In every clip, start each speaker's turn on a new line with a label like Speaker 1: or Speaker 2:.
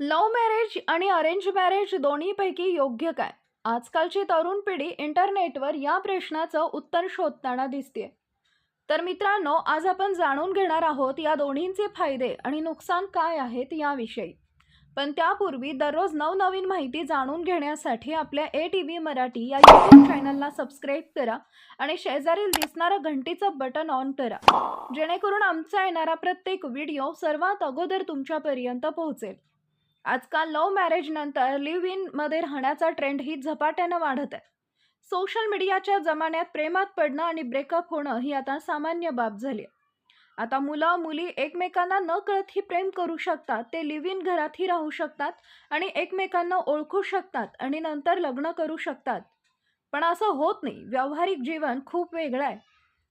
Speaker 1: Love marriage आणि arrange marriage दोन्हीपैकी योग्य काय? आजकालची तरुण पिढी इंटरनेटवर या प्रश्नाचं उत्तर शोधताना दिसते तर मित्रांनो आज आपण जाणून घेणार आहोत या दोन्हींचे फायदे आणि नुकसान काय आहेत याविषयी. पण त्यापूर्वी दररोज नवनवीन माहिती जाणून घेण्यासाठी आपल्या ए टी व्ही मराठी या यूट्यूब चॅनलला सबस्क्राईब करा आणि शेजारील दिसणारं घंटीचं बटन ऑन करा. जेणेकरून आमचा येणारा प्रत्येक व्हिडिओ सर्वात अगोदर तुमच्यापर्यंत पोहोचेल. आजकाल लव्ह मॅरेज नंतर लिव्ह इनमध्ये राहण्याचा ट्रेंड ही झपाट्यानं वाढत आहे. सोशल मीडियाच्या जमान्यात प्रेमात पडणं आणि ब्रेकअप होणं ही आता सामान्य बाब झाली आहे. आता मुलं मुली एकमेकांना न कळत ही प्रेम करू शकतात ते लिव्ह इन घरातही राहू शकतात आणि एकमेकांना ओळखू शकतात आणि नंतर लग्न करू शकतात. पण असं होत नाही व्यावहारिक जीवन खूप वेगळं आहे.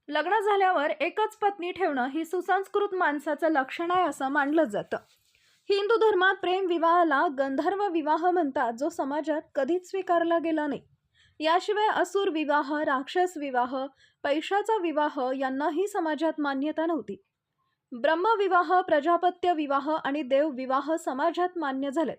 Speaker 1: लग्न झाल्यावर एकच पत्नी ठेवणं ही सुसंस्कृत माणसाचं लक्षण आहे असं मानलं जातं. हिंदू धर्मात प्रेम विवाहाला गंधर्व विवाह म्हणतात जो समाजात कधीच स्वीकारला गेला नाही. याशिवाय असुर विवाह राक्षस विवाह पैशाचा विवाह यांनाही समाजात मान्यता नव्हती. ब्रह्मविवाह प्रजापत्य विवाह आणि देवविवाह समाजात मान्य झालेत.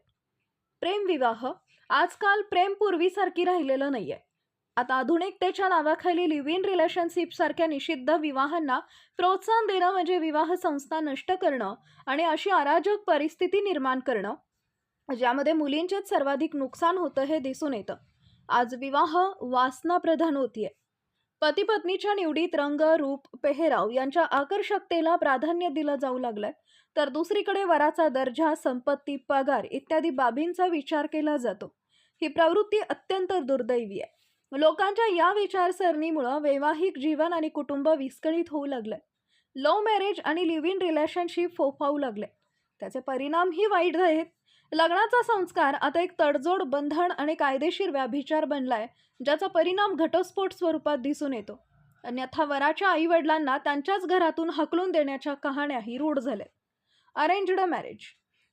Speaker 1: प्रेमविवाह आजकाल प्रेम पूर्वीसारखी राहिलेलं नाहीये. आता आधुनिकतेच्या नावाखाली लिव्ह इन रिलेशनशिप सारख्या निषिद्ध विवाहांना प्रोत्साहन देणं म्हणजे विवाह संस्था नष्ट करणं आणि अशी अराजक परिस्थिती निर्माण करणं ज्यामध्ये मुलींचेच सर्वाधिक नुकसान होतं हे दिसून येतं. आज विवाह वासनाप्रधान होतीये. पती पत्नीच्या निवडीत रंग रूप पेहराव यांच्या आकर्षकतेला प्राधान्य दिलं जाऊ लागलंय. तर दुसरीकडे वराचा दर्जा संपत्ती पगार इत्यादी बाबींचा विचार केला जातो. ही प्रवृत्ती अत्यंत दुर्दैवी आहे. लोकांच्या या विचारसरणीमुळं वैवाहिक जीवन आणि कुटुंब विस्कळीत होऊ लागलंय. लव्ह मॅरेज आणि लिव्ह इन रिलेशनशिप फोफावू लागले त्याचे परिणामही वाईट आहेत. लग्नाचा संस्कार आता एक तडजोड बंधन आणि कायदेशीर व्याभिचार बनलाय ज्याचा परिणाम घटस्फोट स्वरूपात दिसून येतो. अन्यथा वराच्या आई वडिलांना त्यांच्याच घरातून हकलून देण्याच्या कहाण्याही रूढ झाल्या अरेंज्ड मॅरेज.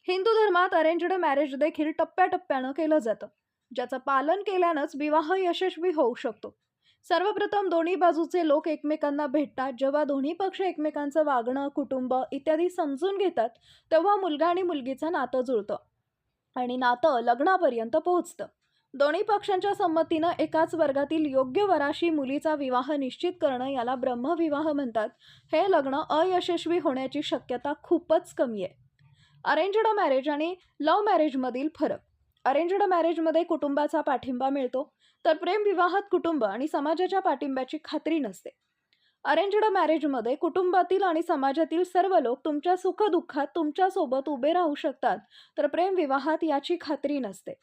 Speaker 1: हिंदू धर्मात अरेंज्ड मॅरेज देखील टप्प्याटप्प्यानं केलं जातं. ज्याचं पालन केल्यानंच विवाह यशस्वी होऊ शकतो. सर्वप्रथम दोन्ही बाजूचे लोक एकमेकांना भेटतात. जेव्हा दोन्ही पक्ष एकमेकांचं वागणं कुटुंब इत्यादी समजून घेतात तेव्हा मुलगा आणि मुलगीचं नातं जुळतं आणि नातं लग्नापर्यंत पोहोचतं. दोन्ही पक्षांच्या संमतीनं एकाच वर्गातील योग्य वराशी मुलीचा विवाह निश्चित करणं याला ब्रह्मविवाह म्हणतात. हे लग्न अयशस्वी होण्याची शक्यता खूपच कमी आहे. अरेंजड मॅरेज आणि लव्ह मॅरेजमधील फरक अरेंजड मॅरेजमध्ये कुटुंबाचा पाठिंबा मिळतो तर प्रेमविवाहात कुटुंब आणि समाजाच्या पाठिंब्याची खात्री नसते. अरेंजड मॅरेजमध्ये कुटुंबातील आणि समाजातील सर्व लोक तुमच्या सुखदुःखात तुमच्यासोबत उभे राहू शकतात तर प्रेमविवाहात याची खात्री नसते.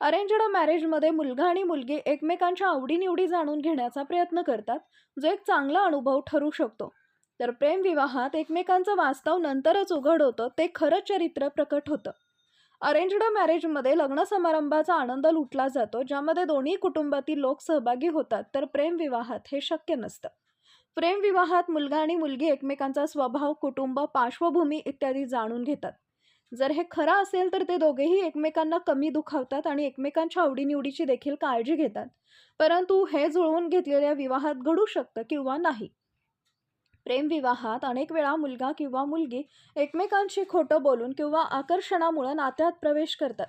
Speaker 1: अरेंज्ड मॅरेजमध्ये मुलगा आणि मुलगी एकमेकांच्या आवडीनिवडी जाणून घेण्याचा प्रयत्न करतात जो एक चांगला अनुभव ठरू शकतो. तर प्रेमविवाहात एकमेकांचं वास्तव नंतरच उघड होतं ते खरं चरित्र प्रकट होतं. अरेंज्ड मॅरेजमध्ये लग्न समारंभाचा आनंद लुटला जातो ज्यामध्ये दोन्ही कुटुंबातील लोक सहभागी होतात. तर प्रेमविवाहात हे शक्य नसतं. प्रेमविवाहात मुलगा आणि मुलगी एकमेकांचा स्वभाव कुटुंब पार्श्वभूमी इत्यादी जाणून घेतात. जर हे खरं असेल तर ते दोघेही एकमेकांना कमी दुखावतात आणि एकमेकांच्या आवडीनिवडीची देखील काळजी घेतात. परंतु हे जुळवून घेतलेल्या विवाहात घडू शकतं किंवा नाही. प्रेमविवाहात अनेक वेळा मुलगा किंवा मुलगी एकमेकांशी खोटं बोलून किंवा आकर्षणामुळं नात्यात प्रवेश करतात.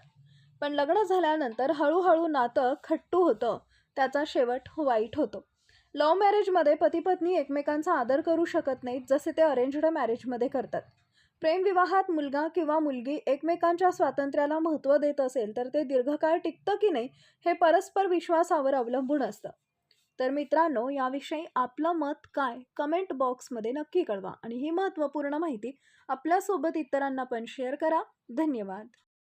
Speaker 1: पण लग्न झाल्यानंतर हळूहळू नातं खट्टू होतं. त्याचा शेवट वाईट होतो. लव्ह मॅरेजमध्ये पती पत्नी एकमेकांचा आदर करू शकत नाहीत जसे ते अरेंजड मॅरेजमध्ये करतात. प्रेमविवाहात मुलगा किंवा मुलगी एकमेकांच्या स्वातंत्र्याला महत्त्व देत असेल तर ते दीर्घकाळ टिकतं की नाही हे परस्पर विश्वासावर अवलंबून असतं. तर मित्रांनो याविषयी आपलं मत काय? कमेंट बॉक्समध्ये नक्की कळवा. आणि ही महत्त्वपूर्ण माहिती आपल्यासोबत इतरांना पण शेअर करा. धन्यवाद.